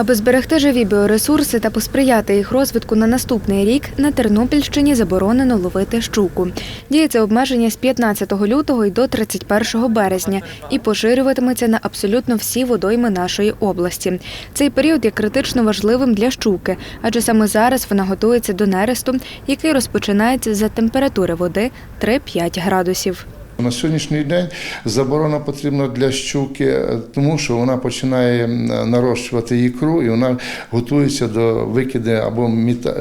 Аби зберегти живі біоресурси та посприяти їх розвитку на наступний рік, на Тернопільщині заборонено ловити щуку. Діє це обмеження з 15 лютого і до 31 березня і поширюватиметься на абсолютно всі водойми нашої області. Цей період є критично важливим для щуки, адже саме зараз вона готується до нересту, який розпочинається за температури води 3-5 градусів. На сьогоднішній день заборона потрібна для щуки, е, тому що вона починає нарощувати ікру і вона готується до викиду або міта-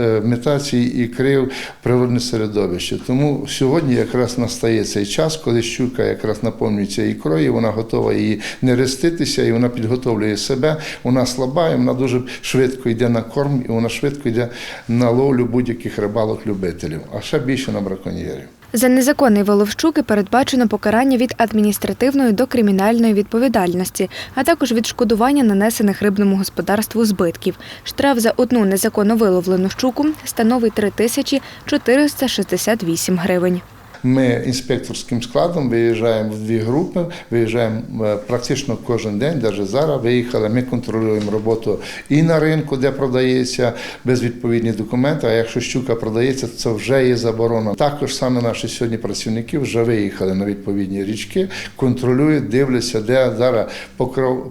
е, ікри в природне середовище. Тому сьогодні якраз настає цей час, коли щука якраз наповнюється ікрою, вона готова її нереститися, і вона підготовлює себе. Вона слаба, і вона дуже швидко йде на корм, і вона швидко йде на ловлю будь-яких рибалок-любителів, а ще більше на браконьєрів. За незаконний вилов щуки передбачено покарання від адміністративної до кримінальної відповідальності, а також відшкодування нанесених рибному господарству збитків. Штраф за одну незаконно виловлену щуку становить 3468 гривень. Ми інспекторським складом виїжджаємо в дві групи, виїжджаємо е, практично кожен день, навіть зараз виїхали. Ми контролюємо роботу і на ринку, де продається без відповідних документів. А якщо щука продається, то це вже є заборона. Також саме наші сьогодні працівники вже виїхали на відповідні річки, контролюють, дивляться, де зараз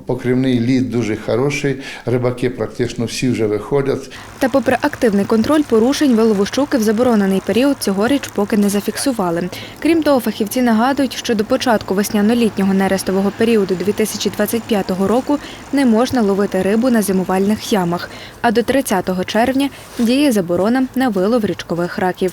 покривний лід дуже хороший. Рибаки практично всі вже виходять. Та попри активний контроль, порушень вилову щуки в заборонений період цьогоріч поки не зафіксували. Крім того, фахівці нагадують, що до початку весняно-літнього нерестового періоду 2025 року не можна ловити рибу на зимувальних ямах, а до 30 червня діє заборона на вилов річкових раків.